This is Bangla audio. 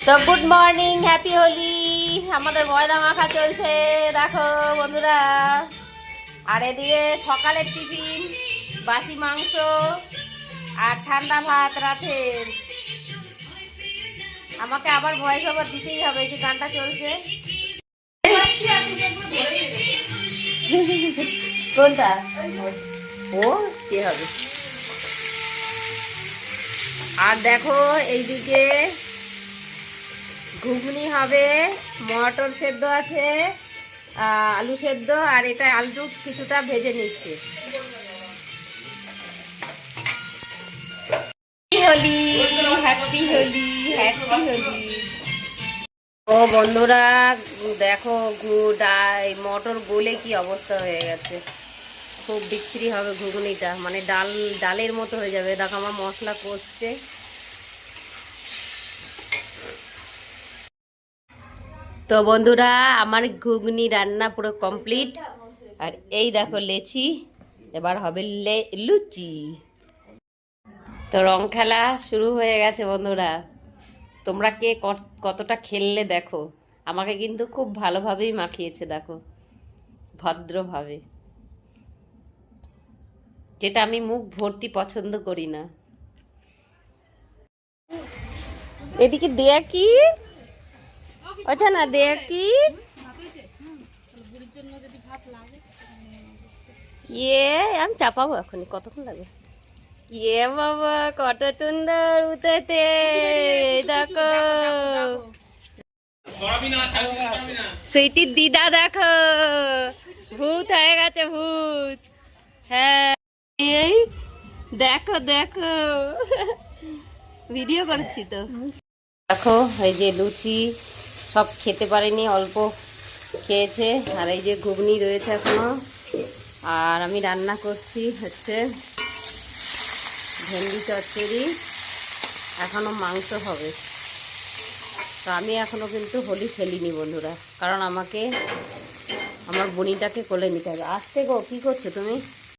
তো গুড মর্নিং হ্যাপি হোলি আমাদের ময়দা মাখা চলছে। দেখো, বন্ধুরা। আর এদিকে সকালের টিফিন, বাসি মাংস আর ঠান্ডা ভাত রাতের। আমাকে আবার ভয়েস ওভার দিতেই হবে যে গানটা চলছে। কোনটা? ও, কি হবে? আর দেখো, এইদিকে ঘুগনি হবে, মটর সেদ্ধ আছে আলু সেদ্ধ, আর এটা আলু কিছুটা ভেজে নিচ্ছে। ও বন্ধুরা, দেখো গু- ডা- মটর গলে কি অবস্থা হয়ে গেছে। খুব বিক্রি হবে ঘুগনিটা মানে ডাল, ডালের মতো হয়ে যাবে। দেখো আমার মশলা কষছে। তো বন্ধুরা, আমার ঘুগনি রান্না পুরো কমপ্লিট আর এই দেখো লেচি, এবার হবে লুচি। তো রং খেলা শুরু হয়ে গেছে বন্ধুরা। তোমরা কে কতটা খেললে দেখো। আমাকে কিন্তু খুব ভালোভাবেই মাখিয়েছে, দেখো। ভদ্রভাবে। যেটা আমি মুখ ভর্তি পছন্দ করি না। এদিকে দেয়া কি? ওটা না, দেখি। ইয়ে আমি চাপাবো এখনই, কতক্ষণ লাগবে? ইয়ে বাবা, কত সুন্দর উঠেতে দেখো। সুইটির দিদা দেখো, ভূত হয়ে গেছে ভূত। হ্যাঁ এই, দেখো দেখো। ভিডিও করছি তো। দেখো, এই যে লুচি সব খেতে পারেনি, অল্প খেয়েছে। আর এই যে ঘুগনি রয়েছে এখনও। আর আমি রান্না করছি হচ্ছে ভেন্ডি চচ্চড়ি। এখনও মাংস হবে। তো আমি এখনও কিন্তু হোলি খেলিনি বন্ধুরা, কারণ আমাকে, আমার বনিটাকে কোলে নিতে হবে। আসতে গো, কী করছ তুমি?